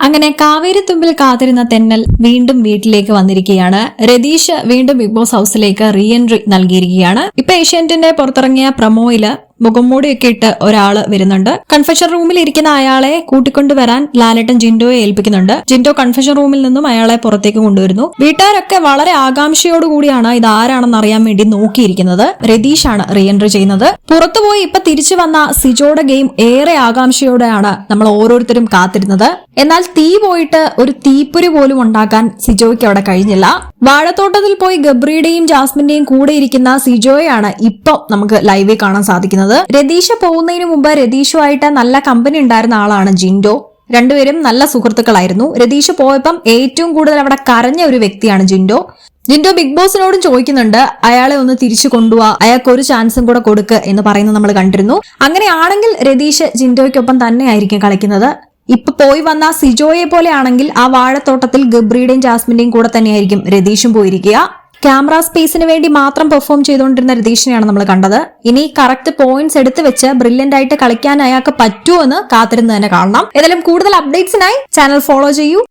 അങ്ങനെ കാവേരിത്തുമ്പിൽ കാത്തിരുന്ന തെന്നൽ വീണ്ടും വീട്ടിലേക്ക് വന്നിരിക്കുകയാണ്. രതീഷ് വീണ്ടും ബിഗ് ബോസ് ഹൗസിലേക്ക് റീ എൻട്രി നൽകിയിരിക്കുകയാണ്. ഇപ്പൊ ഏഷ്യാനെറ്റിന്റെ പുറത്തിറങ്ങിയ പ്രമോയിൽ മുഖംമൂടിയൊക്കെ ഇട്ട് ഒരാൾ വരുന്നുണ്ട്. കൺഫെഷൻ റൂമിൽ ഇരിക്കുന്ന അയാളെ കൂട്ടിക്കൊണ്ടുവരാൻ ലാലേട്ടൻ ജിൻഡോയെ ഏൽപ്പിക്കുന്നുണ്ട്. ജിൻഡോ കൺഫെഷൻ റൂമിൽ നിന്നും അയാളെ പുറത്തേക്ക് കൊണ്ടുവരുന്നു. വീട്ടുകാരൊക്കെ വളരെ ആകാംക്ഷയോടുകൂടിയാണ് ഇത് ആരാണെന്ന് അറിയാൻ വേണ്ടി നോക്കിയിരിക്കുന്നത്. രതീഷാണ് റീ എൻട്രി ചെയ്യുന്നത് പുറത്തുപോയി ഇപ്പൊ തിരിച്ചു വന്ന സിജോയുടെ ഗെയിം ഏറെ ആകാംക്ഷയോടെയാണ് നമ്മൾ ഓരോരുത്തരും കാത്തിരുന്നത്. എന്നാൽ തീ പോയിട്ട് ഒരു തീപ്പൊരി പോലും ഉണ്ടാക്കാൻ സിജോയ്ക്ക് അവിടെ കഴിഞ്ഞില്ല. വാഴത്തോട്ടത്തിൽ പോയി ഗബ്രിയുടെയും ജാസ്മിന്റെയും കൂടെ ഇരിക്കുന്ന സിജോയാണ് ഇപ്പൊ നമുക്ക് ലൈവിൽ കാണാൻ സാധിക്കുന്നത്. രതീഷ് പോകുന്നതിന് മുമ്പ് രതീഷുമായിട്ട് നല്ല കമ്പനി ഉണ്ടായിരുന്ന ആളാണ് ജിൻഡോ. രണ്ടുപേരും നല്ല സുഹൃത്തുക്കളായിരുന്നു. രതീഷ് പോയപ്പം ഏറ്റവും കൂടുതൽ അവിടെ കരഞ്ഞ ഒരു വ്യക്തിയാണ് ജിൻഡോ. ജിൻഡോ ബിഗ് ബോസിനോടും ചോദിക്കുന്നുണ്ട് അയാളെ ഒന്ന് തിരിച്ചു കൊണ്ടുപോവാ അയാൾക്ക് ഒരു ചാൻസും കൂടെ കൊടുക്ക് എന്ന് പറയുന്നത് നമ്മൾ കണ്ടിരുന്നു. അങ്ങനെയാണെങ്കിൽ രതീഷ് ജിൻഡോയ്ക്കൊപ്പം തന്നെയായിരിക്കും കളിക്കുന്നത്. ഇപ്പൊ പോയി വന്ന സിജോയെ പോലെയാണെങ്കിൽ ആ വാഴത്തോട്ടത്തിൽ ഗബ്രിയുടെയും ജാസ്മിന്റെയും കൂടെ തന്നെയായിരിക്കും രതീഷും പോയിരിക്കുക. ക്യാമറ സ്പേസിന് വേണ്ടി മാത്രം പെർഫോം ചെയ്തുകൊണ്ടിരുന്ന രതീഷിനെയാണ് നമ്മൾ കണ്ടത്. ഇനി കറക്റ്റ് പോയിന്റ്സ് എടുത്തു വെച്ച് ബ്രില്യന്റ് ആയിട്ട് കളിക്കാൻ അയാൾക്ക് പറ്റുമോ എന്ന് കാത്തിരുന്ന് തന്നെ കാണണം. ഏതായാലും കൂടുതൽ അപ്ഡേറ്റ്സിനായി ചാനൽ ഫോളോ ചെയ്യൂ.